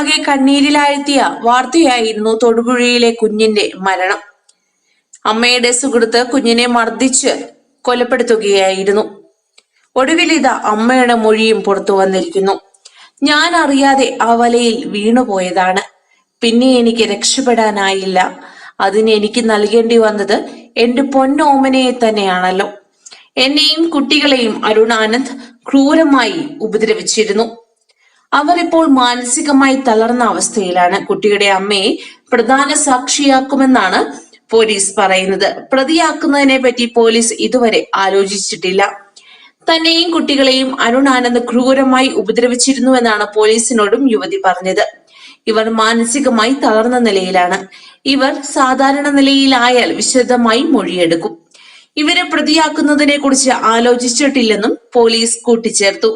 ആകെ കണ്ണീരിലാഴ്ത്തിയ വാർത്തയായിരുന്നു തൊടുപുഴയിലെ കുഞ്ഞിന്റെ മരണം. അമ്മയുടെ സുഹൃത്ത് കുഞ്ഞിനെ മർദ്ദിച്ച് കൊലപ്പെടുത്തുകയായിരുന്നു. ഒടുവിൽ അമ്മയുടെ മൊഴിയും പുറത്തു വന്നിരിക്കുന്നു. ഞാൻ അറിയാതെ ആ വലയിൽ വീണുപോയതാണ് പിന്നെ എനിക്ക് രക്ഷപ്പെടാനായില്ല. അതിന് എനിക്ക് നൽകേണ്ടി വന്നത് എന്റെ പൊന്നോമനയെ തന്നെയാണല്ലോ. എന്നെയും കുട്ടികളെയും അരുണാനന്ദ് ക്രൂരമായി ഉപദ്രവിച്ചിരുന്നു. അവർ ഇപ്പോൾ മാനസികമായി തളർന്ന അവസ്ഥയിലാണ്. കുട്ടിയുടെ അമ്മയെ പ്രധാന സാക്ഷിയാക്കുമെന്നാണ് പോലീസ് പറയുന്നത്. പ്രതിയാക്കുന്നതിനെ പറ്റി പോലീസ് ഇതുവരെ ആലോചിച്ചിട്ടില്ല. തന്നെയും കുട്ടികളെയും അരുൺ ആനന്ദ് ക്രൂരമായി ഉപദ്രവിച്ചിരുന്നുവെന്നാണ് പോലീസിനോടും യുവതി പറഞ്ഞത്. ഇവർ മാനസികമായി തളർന്ന നിലയിലാണ്. ഇവർ സാധാരണ നിലയിലായാൽ വിശദമായി മൊഴിയെടുക്കും. ഇവരെ പ്രതിയാക്കുന്നതിനെ കുറിച്ച് ആലോചിച്ചിട്ടില്ലെന്നും പോലീസ് കൂട്ടിച്ചേർത്തു.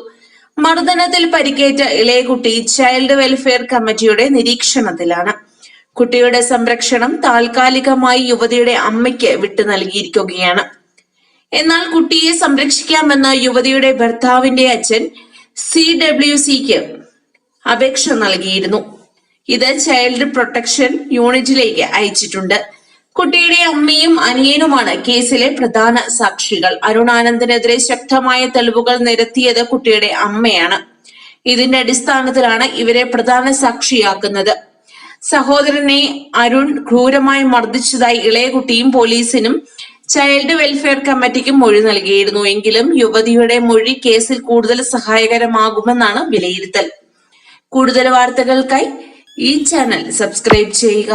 മർദ്ദനത്തിൽ പരിക്കേറ്റ ഇളയകുട്ടി ചൈൽഡ് വെൽഫെയർ കമ്മിറ്റിയുടെ നിരീക്ഷണത്തിലാണ്. കുട്ടിയുടെ സംരക്ഷണം താൽക്കാലികമായി യുവതിയുടെ അമ്മയ്ക്ക് വിട്ടു നൽകിയിരിക്കുകയാണ്. എന്നാൽ കുട്ടിയെ സംരക്ഷിക്കാമെന്ന യുവതിയുടെ ഭർത്താവിന്റെ അച്ഛൻ സി ഡബ്ല്യു സിക്ക് അപേക്ഷ നൽകിയിരുന്നു. ഇത് ചൈൽഡ് പ്രൊട്ടക്ഷൻ യൂണിറ്റിലേക്ക് അയച്ചിട്ടുണ്ട്. കുട്ടിയുടെ അമ്മയും അനിയനുമാണ് കേസിലെ പ്രധാന സാക്ഷികൾ. അരുണാനന്ദനെതിരെ ശക്തമായ തെളിവുകൾ നിരത്തിയത് കുട്ടിയുടെ അമ്മയാണ്. ഇതിന്റെ അടിസ്ഥാനത്തിലാണ് ഇവരെ പ്രധാന സാക്ഷിയാക്കുന്നത്. സഹോദരനെ അരുൺ ക്രൂരമായി മർദ്ദിച്ചതായി ഇളയ കുട്ടിയും പോലീസിനും ചൈൽഡ് വെൽഫെയർ കമ്മിറ്റിക്കും മൊഴി നൽകിയിരുന്നു. എങ്കിലും യുവതിയുടെ മൊഴി കേസിൽ കൂടുതൽ സഹായകരമാകുമെന്നാണ് വിലയിരുത്തൽ. കൂടുതൽ വാർത്തകൾക്കായി ഈ ചാനൽ സബ്സ്ക്രൈബ് ചെയ്യുക.